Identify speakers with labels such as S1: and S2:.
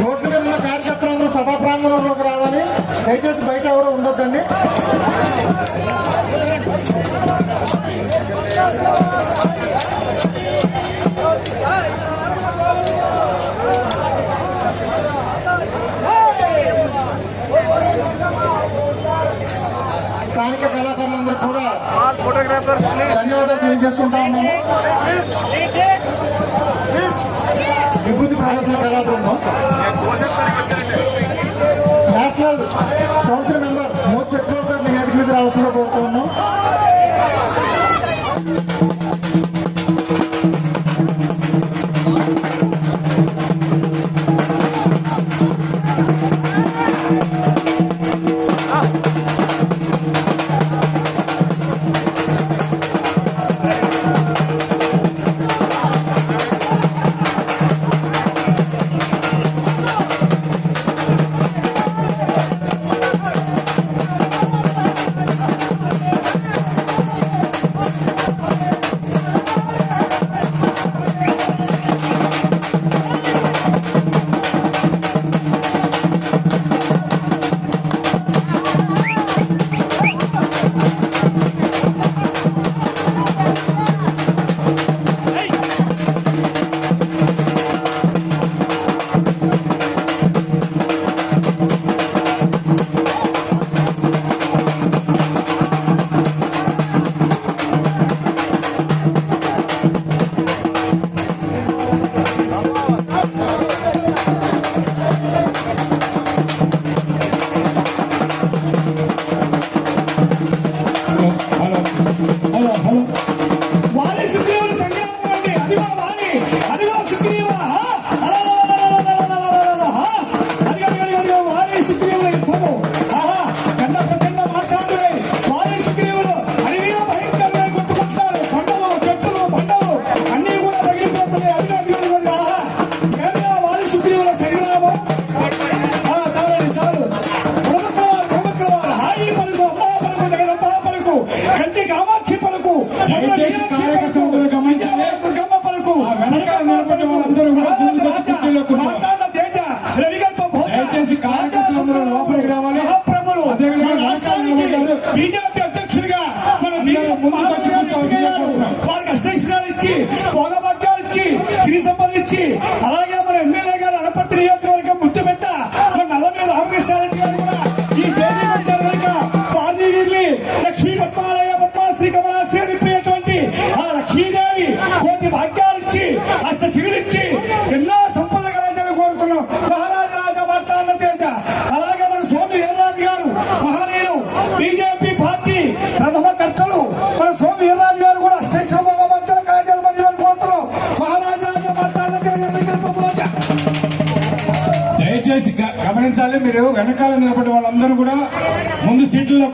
S1: రోడ్ల మీద ఉన్న కార్యకర్తలందరూ సభా ప్రాంగణంలోకి రావాలి. దయచేసి బయట ఎవరు ఉండొద్దండి. స్థానిక కళాకారులందరూ కూడా ధన్యవాదాలు తెలియజేసుకుంటా ఉన్నాము. విభూతి ప్రదర్శన
S2: కళాకారులు
S3: దయచేసి కార్యకర్తలు గమనించాలి ఆ వెనకాల నిలబడి వాళ్ళందరూ కూడా కుర్చీలో కూర్చోవాలి దయచేసి కార్యకర్తలు లోపలికి రావాలి. అదేవిధంగా
S2: రాష్ట్రాల
S3: నిలబడ్డారు.
S2: బీజేపీ అధ్యక్షుడిగా వారికి అష్టైషణాలు ఇచ్చి భోగభాగ్యాలు ఇచ్చి సిరి సంపదలు ఇచ్చి అలాగే మన ఎమ్మెల్యే గారు అనపట్టి నియోజకవర్గం
S3: దయచేసి గమనించాలి మీరు. వెనకాల నిలబడి వాళ్ళందరూ కూడా ముందు సీట్లలో